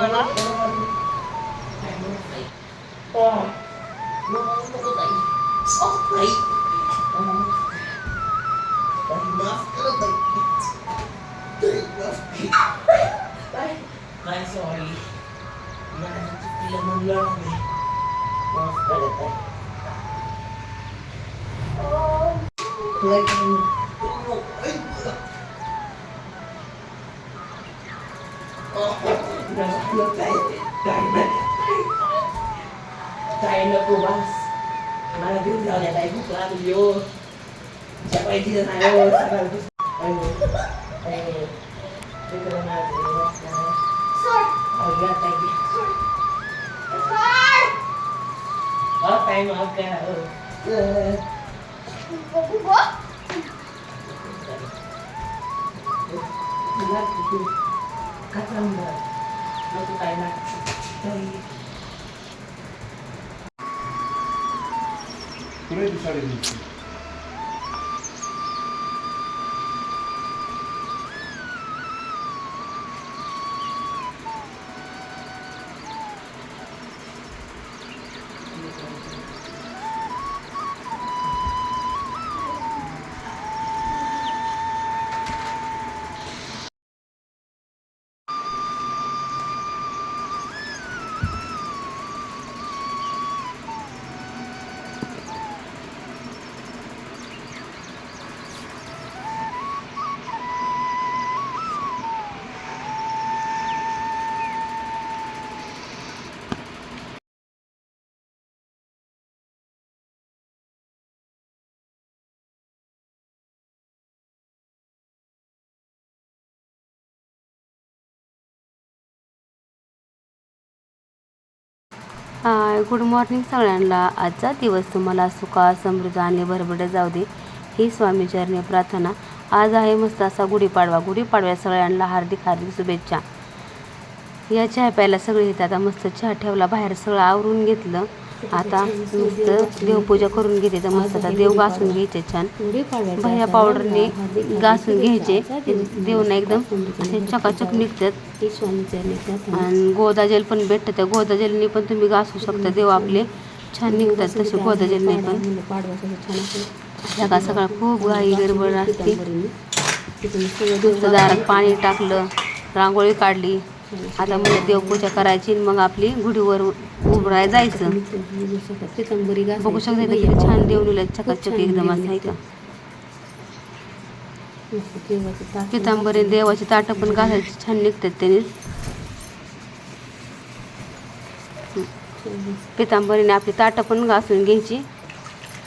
मला काय अहो, काय माफ करा हो. अं. हाय गुड मॉर्निंग सगळ्यांना. आजचा दिवस तुम्हाला सुखा समृद्ध आणि भरभडे जाऊ दे ही स्वामी चरणी प्रार्थना. आज आहे मस्त असा गुढीपाडवा. गुढीपाडव्या सगळ्यांना हार्दिक हार्दिक शुभेच्छा. या चहा प्यायला सगळे येतात. आता मस्त चहा ठेवला. बाहेर सगळं आवरून घेतलं. आता नुसतं देवपूजा करून घेते तर मस्त आता देव घासून घ्यायचे छान. भया पावडरने घासून घ्यायचे. देवना एकदम असे चकाचक निघतात. आणि गोदा जेल पण भेटतं. त्या गोदा जेलने पण तुम्ही घासू शकता. देव आपले छान निघतात. तसे गोदा जेलने पण. सकाळ सकाळ खूप घाई गडबड असते. नुसतं दारात पाणी टाकलं रांगोळी काढली. आता मला देवपूजा करायची मग आपली गुढीवर उभराय जायचं. बघू शकता किती छान देव लिहिलं चकाचक एकदम असं आहे का पितांबरी देवाची ताटं पण घालायची छान निघतात त्याने. पितांबरीने आपली ताटं पण घासून घ्यायची.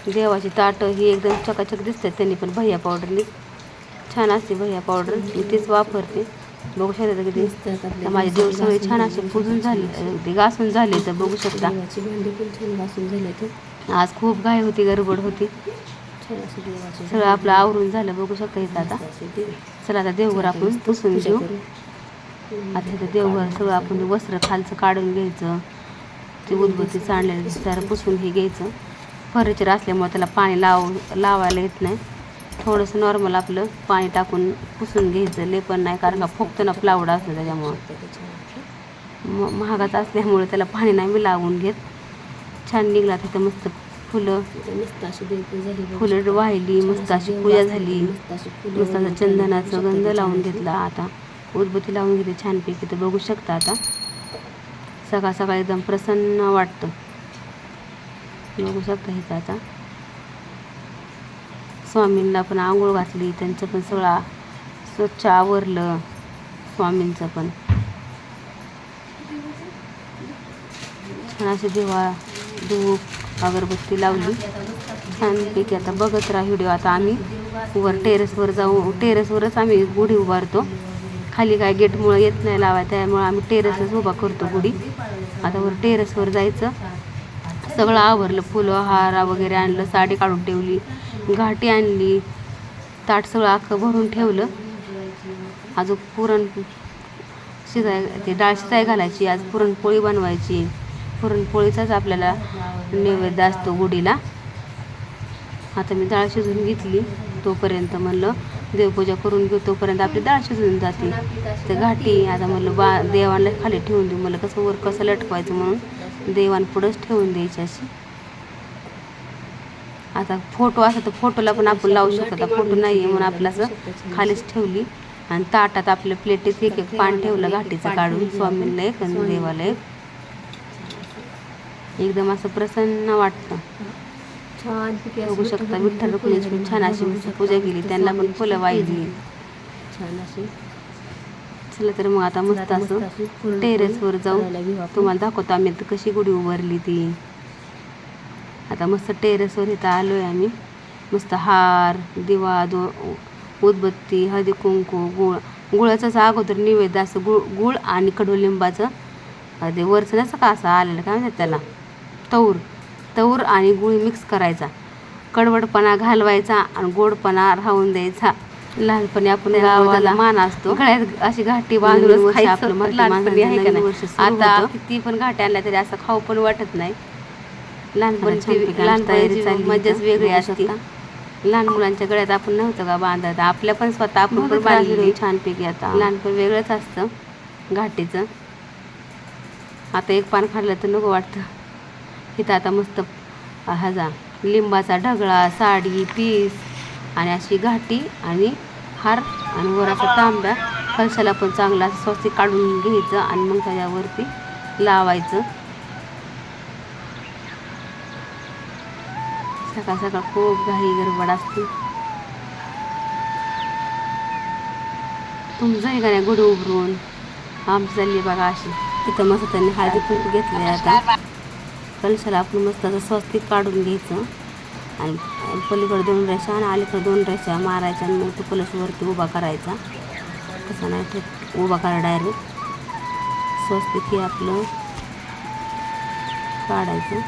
देवाची ताटं ही एकदम चकाचक दिसतात त्यांनी पण भैया पावडरने छान असते भैया पावडर मी तीच वापरते. बघू शकता किती माझे देव सगळे छान असे पुजून झाले. ते घासून झाले तर बघू शकता. आज खूप घाई होती गडबड होती. सगळं आपलं आवरून झालं बघू शकता इथं आता. चला आता देवघर आपण पुसून घेऊ. आता इथं देवघर सगळं आपण वस्त्र खालचं काढून घ्यायचं. ते उदबत्ती चांडलेलं दिसतं पुसून हे घ्यायचं. फर्निचर असल्यामुळे त्याला पाणी लाव लावायला येत नाही. थोडंसं नॉर्मल आपलं पाणी टाकून पुसून घ्यायचं. लेपण नाही कारण का फक्त ना प्लावड असतं त्याच्यामुळं. म महागात असल्यामुळे त्याला पाणी नाही मी लावून घेत. छान निघला तिथं मस्त फुलं. फुलं वाहिली मस्त अशी पूजा झाली. मस्त असं चंदनाचं गंध लावून घेतला आता. उदबत्ती लावून घेतली छानपैकी तर बघू शकता आता. सकाळ सकाळ एकदम प्रसन्न वाटतं. बघू शकता इथं आता. स्वामींना पण आंघोळ घातली त्यांचं पण सगळं स्वच्छ आवरलं स्वामींचं पण. छान अशी देवा धूप अगरबत्ती लावली. छानपैकी आता बघत राहा व्हिडिओ. आता आम्ही वर टेरेसवर जाऊ टेरेसवरच आम्ही गुढी उभारतो. खाली काय गेटमुळं येत नाही लावाय त्यामुळं आम्ही टेरेसच उभा करतो गुढी. आता वर टेरेसवर जायचं. सगळं आवरलं फुलं हारा वगैरे आणलं साडी काढून ठेवली. घाटी आणली ताट सगळं अख्खं भरून ठेवलं. अजून पुरण शिजाय ते डाळ शिजाय घालायची आज पुरणपोळी बनवायची. पुरणपोळीचाच आपल्याला नैवेद्य असतो गुढीला. आता मी डाळ शिजून घेतली तोपर्यंत म्हणलं देवपूजा करून घेऊ तोपर्यंत आपली डाळ शिजून जाते. तर घाटी आता म्हणलं बा देवांना खाली ठेवून देऊ मला कसं वर कसं लटकवायचं म्हणून देवांपुढंच ठेवून द्यायची अशी. आता फोटो असा तर फोटोला पण आपण लावू शकतो. फोटो नाही आहे म्हणून आपलं असं खालीच ठेवली. आणि ताटात आपल्या प्लेटीत एक एक पान ठेवलं घाटीचं काढून स्वामींना एक आणि देवाला एक. एकदम असं प्रसन्न वाटतं. छान बघू शकता विठ्ठल रुक्मिणीची पण छान अशी पूजा केली. त्यांना पण फुलं वाहिली. छान अशी. चला तर मग आता मस्त असं टेरेसवर जाऊ. तुम्हाला दाखवतो आम्ही आता कशी गुढी उभारली ती. आता मस्त टेरेसवर इथं आलो आहे आम्ही. मस्त हार दिवा दो उदबत्ती हळदी कुंकू गुळ गुळाचाच अगोदर निवेद्य असं गुळ गुळ आणि कडुलिंबाचं. अं, ते वरचं नसं का असं आलेलं? काय म्हणतात त्याला? तऊर तऊर आणि गुळ मिक्स करायचा. कडवटपणा घालवायचा आणि गोडपणा राहून द्यायचा. लहानपणी आपण गावाला मान असतो. गळ्यात अशी घाटी बांधून आपलं लहानपणी आहे का नाही? आता किती पण घाट्या आणल्या तरी असं खाऊ पण वाटत नाही. लहानपणी लहानपणी मजाच वेगळी असते. लहान मुलांच्या गळ्यात आपण नव्हतं का बांधत? आपल्या पण स्वतः आपण पण बांधलेली छानपैकी आता. लहानपण वेगळंच असतं. घाटीचं. आता एक पान खाल्लं तर नको वाटतं. इथं आता मस्त ह्याचा लिंबाचा ढगळा साडी पीस आणि अशी घाटी आणि हार आणि वर असा तांब्या. कलशाला पण चांगला स्वस्तिक काढून घ्यायचं आणि मग त्याच्यावरती लावायचं. सकाळ सकाळ खूप घाई गडबड असते. तुमचं का नाही गुड उभरून आमची चालली बघा अशी. तिथं मस्त त्यांनी हळदी कुंकू घेतले आता. कलशाला आपण मस्त असं स्वस्तिक काढून घ्यायचं. आणि पलीकडे दोन रेषा आणि अलीकडे दोन रेषा मारायच्या आणि मग तो कलशवरती उभा करायचा. तसं नाही ठेव उभा करा डायरेक्ट स्वस्तिक हे आपलं काढायचं.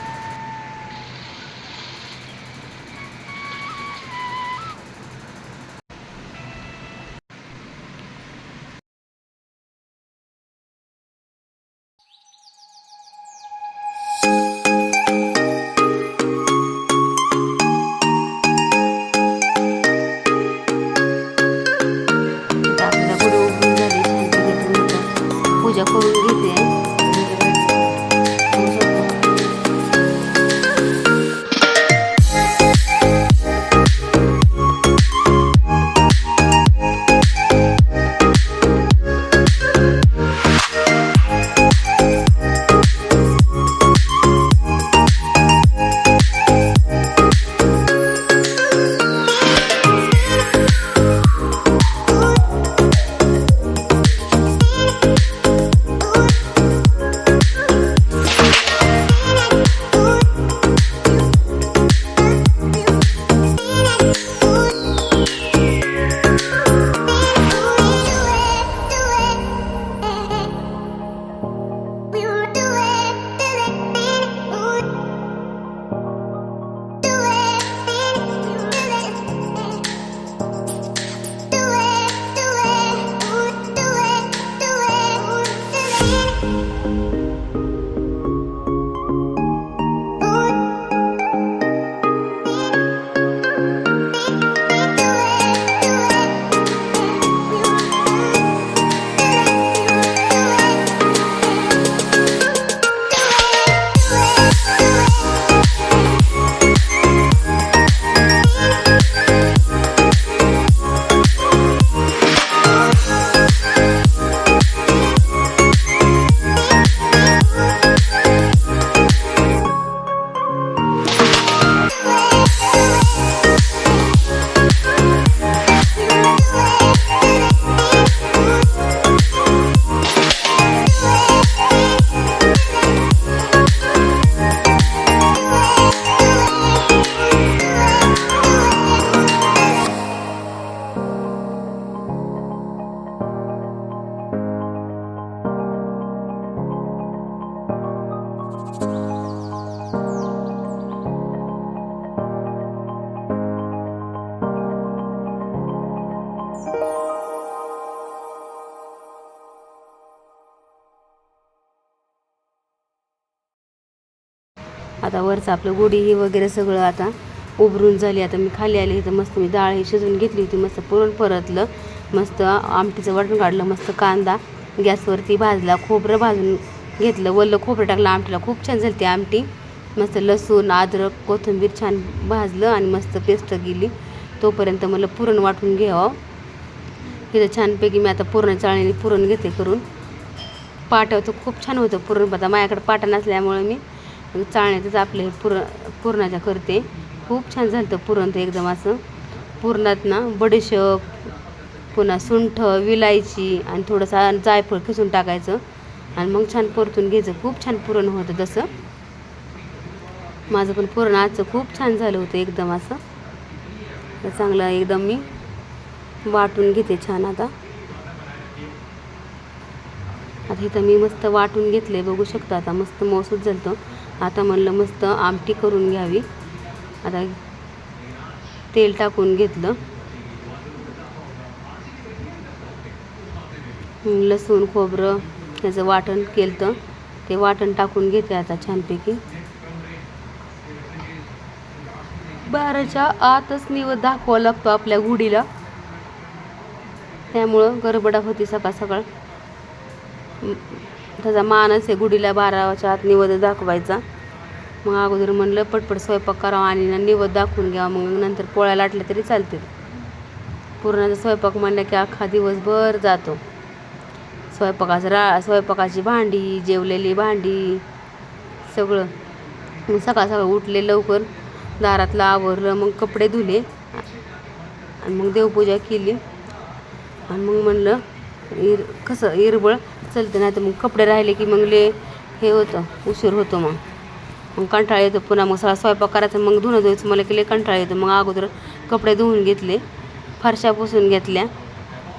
आता वरचं आपलं गुढी वगैरे सगळं आता उभरून झाली. आता मी खाली आली तर मस्त मी डाळ ही शिजवून घेतली होती मस्त पुरण परतलं मस्त आमटीचं वाटण काढलं मस्त कांदा गॅसवरती भाजला खोबरं भाजून घेतलं वल्लं खोबरं टाकलं आमटीला खूप छान झाली ती आमटी. मस्त लसूण अद्रक कोथिंबीर छान भाजलं आणि मस्त पेस्ट गेली तोपर्यंत मला पुरण वाटून घ्यावं. इथं छानपैकी मी आता पुरण चाळणीने पुरण घेते करून. पाट्यावं खूप छान होतं पुरण आता माझ्याकडे पाटा नसल्यामुळे मी चाळण्यातच आपलं हे पुर पुरणाच्या करते. खूप छान झालं होतं पुरण ते एकदम असं. पुरणात ना बडीशेप पुन्हा सुंठ विलायची आणि थोडंसं जायफळ खिसून टाकायचं. आणि मग छान परतून घ्यायचं. खूप छान पुरण होतं तसं. माझं पण पुरण आजचं खूप छान झालं होतं एकदम असं. तर चांगलं एकदम मी वाटून घेते छान आता. आता इथं मी मस्त वाटून घेतले बघू शकता आता मस्त मौसूद झालं आता म्हणलं मस्त आमटी करून घ्यावी. आता तेल टाकून घेतलं. लसूण खोबरं त्याचं वाटण केलं ते वाटण टाकून घेते आता छानपैकी. बाराच्या आतच निव दाखवावा लागतो आपल्या गुढीला. त्यामुळं गरबडा होती सकाळ सकाळ त्याचा मानस आहे गुढीला बाराच्या आत निवद दाखवायचा. मग अगोदर म्हणलं पटपट स्वयंपाक करावा आणि ना निवद दाखवून घ्यावा. मग नंतर पोळ्या लाटल्या तरी चालतील. पुरणाचा स्वयंपाक म्हणलं की अख्खा दिवसभर जातो. स्वयंपाकाचं रा स्वयंपाकाची भांडी जेवलेली भांडी सगळं. मग सकाळ सकाळ उठले लवकर दारातलं आवरलं मग कपडे धुले. आणि मग देवपूजा केली. आणि मग म्हणलं इर कसं इरबळ? चलते नाही तर मग कपडे राहिले की मग ले हे होतं उशीर होतो मग. मग कंटाळा येतो पुन्हा मग सगळा स्वयंपाक करायचा मग धुणं धुवायचं मला की लय कंटाळा येतो. मग अगोदर कपडे धुवून घेतले फरशा पुसून घेतल्या.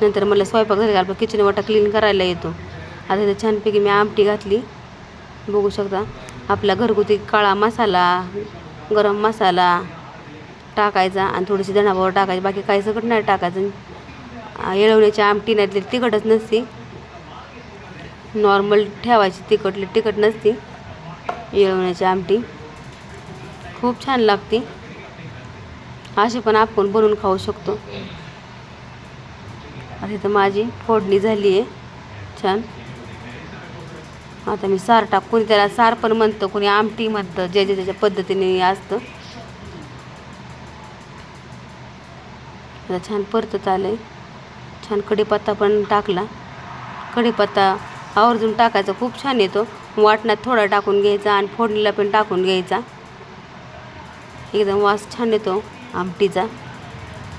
नंतर मला स्वयंपाक झाला की किचन वाटा क्लीन करायला येतो. आता इथं छानपैकी मी आमटी घातली. बघू शकता आपला घरगुती काळा मसाला गरम मसाला टाकायचा आणि थोडीशी धणाभावर टाकायची बाकी काही सगळं नाही टाकायचं. येळवण्याची आमटी नाही तिखटच नसते. नॉर्मल ठेवायची तिखटली तिखट नसते. येळवण्याची आमटी. खूप छान लागते. अशी पण आपण बनवून खाऊ शकतो. आता तर माझी फोडणी झाली आहे छान. आता मी सार टाक. कोणी त्याला सार पण म्हणतं कोणी आमटी म्हणतं जे जे त्याच्या पद्धतीने असतं. आता छान परतत आलं आहे छान कढीपत्ता पण टाकला. कढीपत्ता आवर्जून टाकायचा खूप छान येतो. वाटणात थोडा टाकून घ्यायचा आणि फोडणीला पण टाकून घ्यायचा. एकदम वास छान येतो आमटीचा.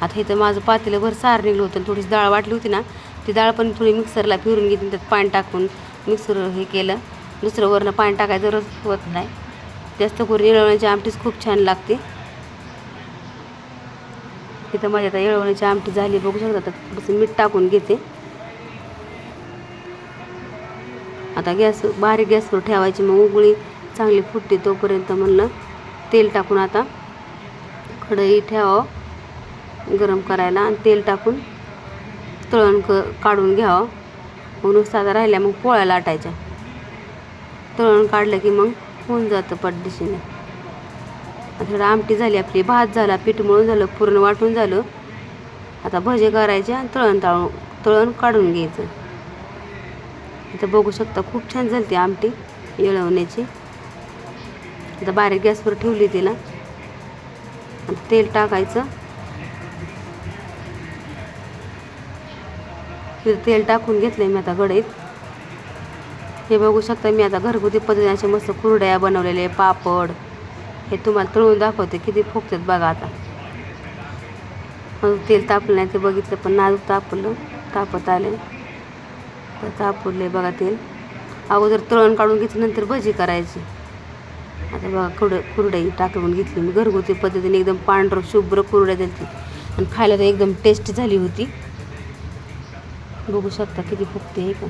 आता इथं माझं पातेलंभर सार निघलं होतं आणि थोडीशी डाळ वाटली होती ना ती डाळ पण थोडी मिक्सरला फिरून घेतली त्यात पाणी टाकून मिक्सर हे केलं. दुसरं वरनं पाणी टाकायचं रस होत नाही. जास्त करून येळवण्याची आमटीच खूप छान लागते. इथं माझी आता येळवण्याची आमटी झाली बघू शकता तर थोडंसं मीठ टाकून घेते. आता गॅस बारीक गॅसवर ठेवायची मग उगळी चांगली फुटते तोपर्यंत म्हणलं तेल टाकून आता कढई ठेवावं गरम करायला आणि तेल टाकून तळण क काढून घ्यावं. मग नुसतं आता राहिल्या मग पोळ्या लाटायच्या. तळण काढलं की मग होऊन जातं पटदिशीने आता आमटी झाली आपली भात झाला पीठ मळून झालं पुरण वाटून झालं. आता भजे करायचे आणि तळण ताळून तळण काढून घ्यायचं. इथं बघू शकता खूप छान झाली ती आमटी येळवण्याची. आता बारीक गॅसवर ठेवली तिला. तेल टाकायचं. तेल टाकून घेतलं मी आता गडईत हे बघू शकता मी आता घरगुती पद्धतीने असे मस्त कुरड्या बनवलेले पापड हे तुम्हाला तळून दाखवते किती फुगतात बघा आता. मग तेल तापलं नाही ते बघितलं पण नाजूक तापलं तापत आले. तर तापवले बघा तेल. अगोदर तळण काढून घेतली नंतर भजी करायची. आता बघा कुड कुरडई टाकून घेतली मी. घरगुती पद्धतीने एकदम पांढरं शुभ्र कुरड्या दिली आणि खायला तर एकदम टेस्ट झाली होती. बघू शकता किती फुगते आहे का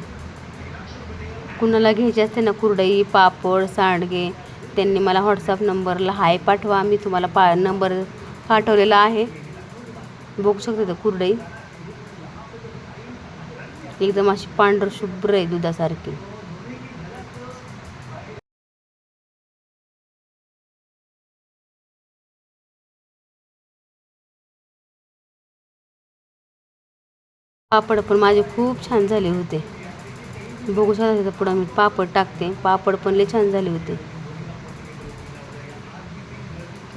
कुणाला घ्यायची असते ना कुरडई पापड सांडगे त्यांनी मला व्हॉट्सअप नंबरला हाय पाठवा मी तुम्हाला पा नंबर पाठवलेला आहे. बघू शकते तर कुरडई. एकदम अशी पांढर शुभ्र आहे दुधासारखी. पापड पण माझे खूप छान झाले होते. बघू शकता पुढं मी पापड टाकते. पापड पण लय छान झाले होते.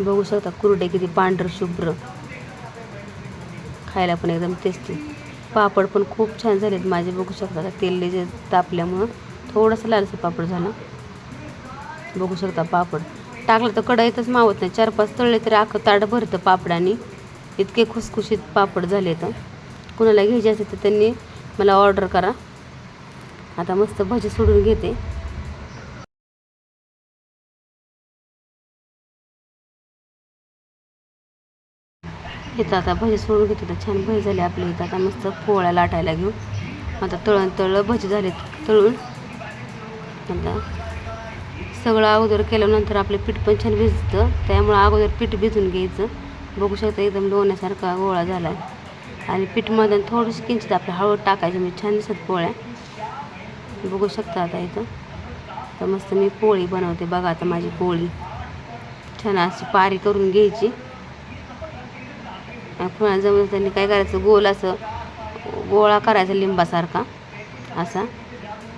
बघू शकता कुरडे किती पांढर शुभ्र. खायला पण एकदम टेस्टी पापड पण खूप छान झालेत माझे बघू शकता. आता तेल जे तापल्यामुळं थोडंसं लालसर पापड झालं. बघू शकता पापड. टाकलं तर कढईतच मावत नाही. चार पाच तळले तरी आखं ताट भरतं पापडाने. इतके खुसखुशीत पापड झाले तर. कुणाला घ्यायचे असेल तर त्यांनी मला ऑर्डर करा. आता मस्त भजी सोडून घेते. इथं आता भजी सोडून घेतली तर छान भजी झाली आपल्या इथं. आता मस्त पोळ्या लाटायला घेऊन आता तळण तळलं भजी झाले तळून. आता सगळं अगोदर केल्यानंतर आपलं पीठ पण छान भिजतं. त्यामुळं अगोदर पीठ भिजून घ्यायचं. बघू शकता एकदम लोण्यासारखा गोळा झाला आहे आणि पीठमध्ये थोडीशी किंचित आपलं हळद टाकायची म्हणजे छान दिसत पोळ्या. बघू शकता आता इथं. तर मस्त मी पोळी बनवते बघा आता माझी पोळी. छान अशी पारी करून घ्यायची. पुन्हा जमलं त्यांनी काय करायचं गोल असं गोळा करायचा लिंबासारखा असा.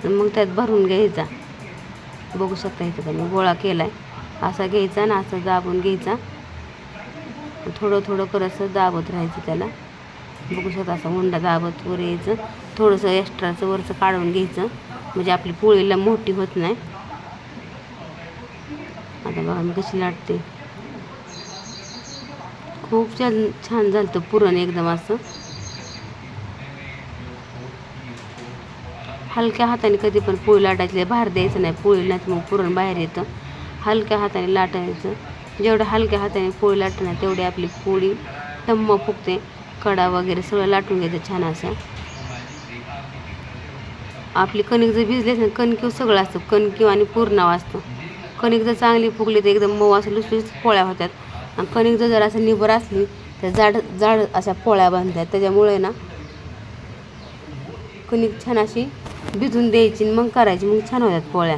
मग त्यात भरून घ्यायचा. बघू शकता इथं त्यांनी गोळा केला आहे असा घ्यायचा आणि असं दाबून घ्यायचा. थोडं थोडं करत दाबत राहायचं त्याला. बघू शकता असं हुंडा दाबत वर यायचं. थोडंसं एक्स्ट्राचं वरचं काढून घ्यायचं. म्हणजे आपली पोळीला मोठी होत नाही. आता बघा मी कशी लाटते. खूप छान छान झालं होतं पुरण एकदम असं. हलक्या हाताने कधी पण पोळी लाटायची बाहेर द्यायचं नाही पोळी नाही मग पुरण बाहेर येतं. हलक्या हाताने लाटायचं. जेवढं हलक्या हाताने पोळी लाटणं तेवढी आपली पोळी टम्म फुगते. कडा वगैरे सगळं लाटून घ्यायचं छान असं. आपली कणिक जर भिजली ना कणकीव सगळं असतं. कणकीव आणि पूर्णाव असतं. कणिक जर चांगली फुगली तर एकदम मऊ असं लुसलुस पोळ्या होतात. आणि कणिक जर असं निबर असली तर जाड जाड अशा पोळ्या बांधतात. त्याच्यामुळे ना कणिक छान अशी भिजून द्यायची आणि मग करायची. मग छान होतात पोळ्या.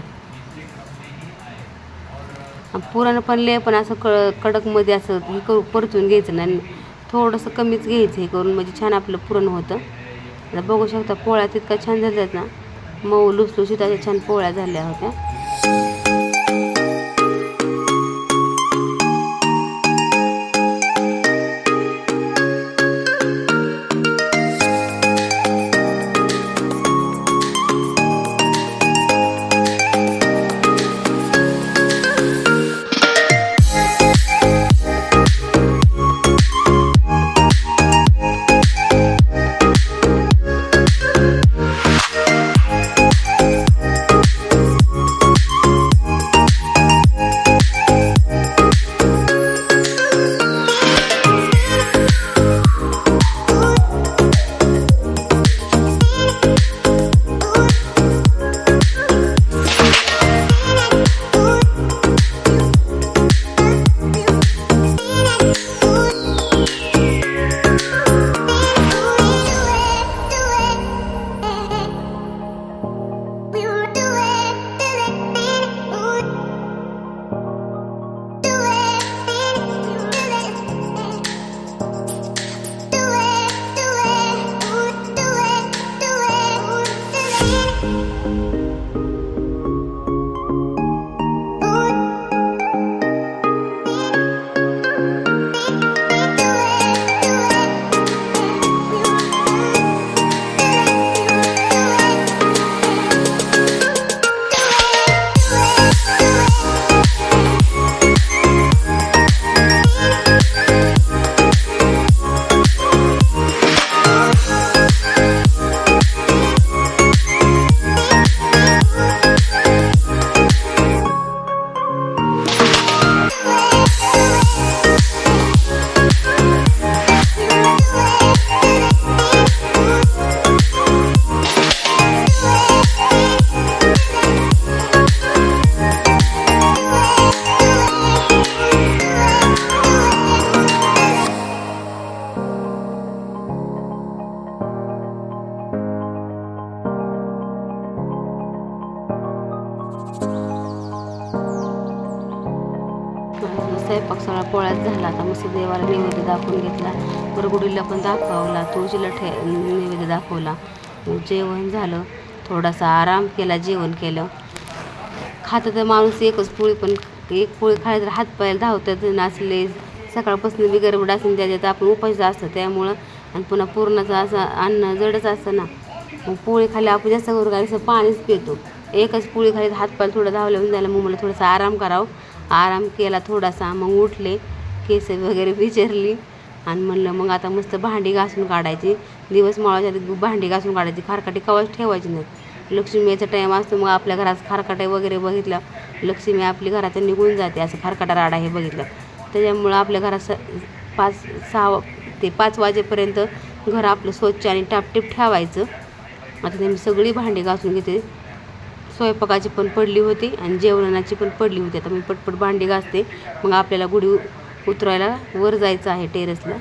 आणि पुरण पण लय पण असं क कडकमध्ये असं हे करू परतून घ्यायचं नाही. थोडंसं कमीच घ्यायचं हे करून म्हणजे छान आपलं पुरण होतं. आता बघू शकता पोळ्या तितका छान झाल्यात ना. मऊ लुसलुशीत अशा छान पोळ्या झाल्या होत्या. तुळशीला ठे नैवेद्य दाखवला. जेवण झालं. थोडासा आराम केला जेवण केलं. खातं तर माणूस एकच पोळी पण एक पोळी खायला तर हात पायला धावतात नाचले सकाळपासून बी असून त्याच्यात आपण उपाशी असतं. त्यामुळं आणि पुन्हा पुरणाचं असं अन्न जडच असतं ना. मग पोळी खाली आपण जास्त करू काय असं पाणीच पितो. एकच पोळी खाली हातपाय थोडं धावलं म्हणजे झालं मग मला थोडासा आराम करावं. आराम केला थोडासा मग उठले केस वगैरे विचारली आणि म्हणलं मग आता मस्त भांडी घासून काढायची. दिवस माळाच्या आधी भांडी घासून काढायची. खारकाटी कवाच ठेवायची नाही लक्ष्मीचा टाईम असतो मग आपल्या घरात खारकाटे वगैरे बघितलं. लक्ष्मी आपली घरात निघून जाते असं खारकाटा राडा हे बघितलं. त्याच्यामुळं आपल्या घरात स पाच सहा ते पाच वाजेपर्यंत घर आपलं स्वच्छ आणि टापटीप ठेवायचं. आता ते मी सगळी भांडी घासून घेते. स्वयंपाकाची पण पडली होती आणि जेवणाची पण पडली होती. आता मी पटपट भांडी घासते. मग आपल्याला गुढी उतरायला वर जायचं आहे टेरेसला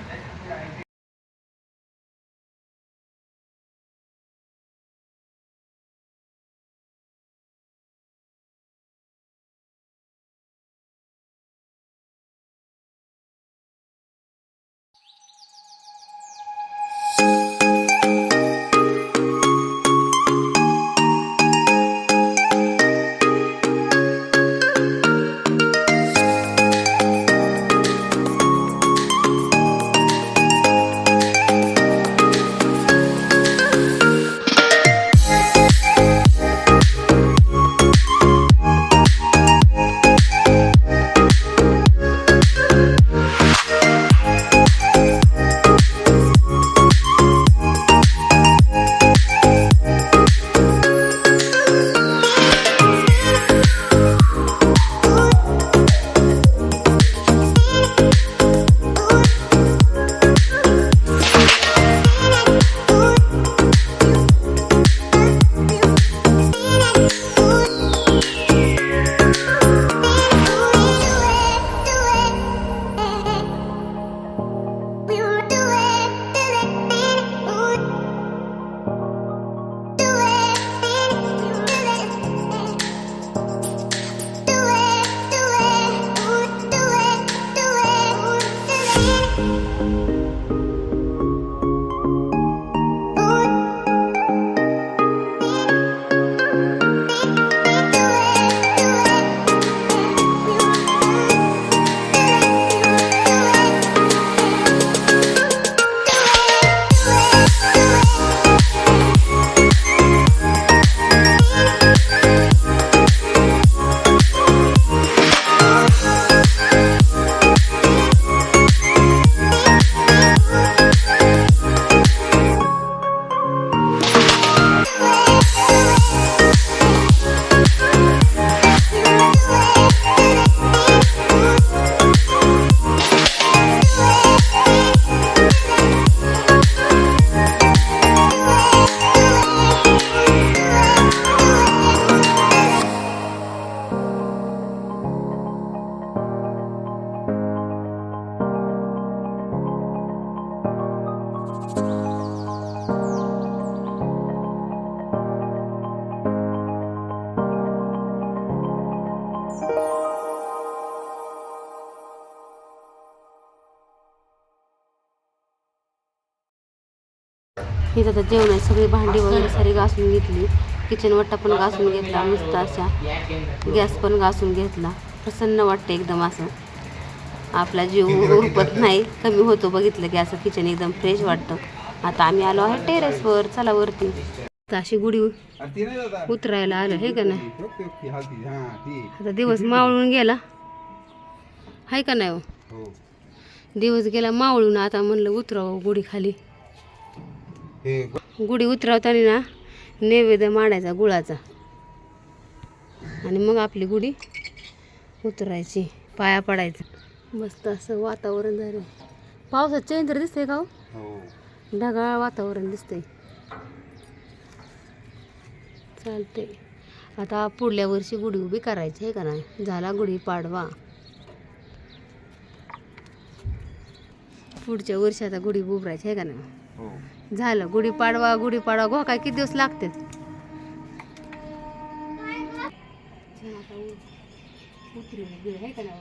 इथं आता जेवणाची सगळी भांडी वगैरे सारी घासून घेतली. किचन वट्टा पण घासून घेतला मस्त अशा गॅस पण घासून घेतला. प्रसन्न वाटतं एकदम असं. आपला जीव उरपत नाही कमी होतो बघितलं की असं किचन एकदम फ्रेश वाटतं. आता आम्ही आलो आहे टेरेसवर चला वरती. अशी गुढी उतरायला आलं हे का नाही? आता दिवस मावळून गेला. आहे का नाही हो? दिवस गेला मावळून आता म्हणलं उतरावं गुढी खाली गुढी उतरवताना ना नैवेद्य मांडायचा गुळाचा. आणि मग आपली गुढी उतरायची पाया पडायचं. मस्त असं वातावरण झालं. पावसात चेंद्र दिसतंय का हो? ढगाळ वातावरण दिसतंय. चालते आता पुढल्या वर्षी गुढी उभी करायची आहे का नाही? झाला गुढी पाडवा. पुढच्या वर्षी आता गुढी उभारायची आहे का नाही? झालं. गुढीपाडवा गुढीपाडवा गो काय किती दिवस लागते उतरू बिळ का ना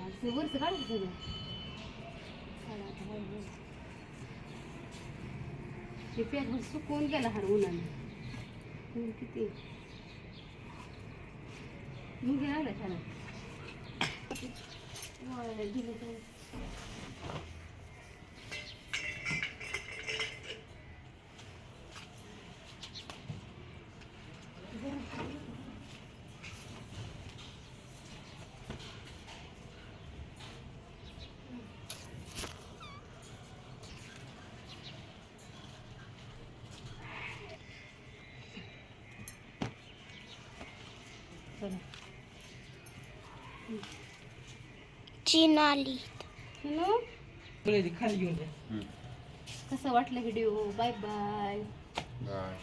गेला हार उन्हाने किती मुंगी चिनाली हॅलो खाली घेऊन जा कसं वाटलं व्हिडिओ बाय बाय बाय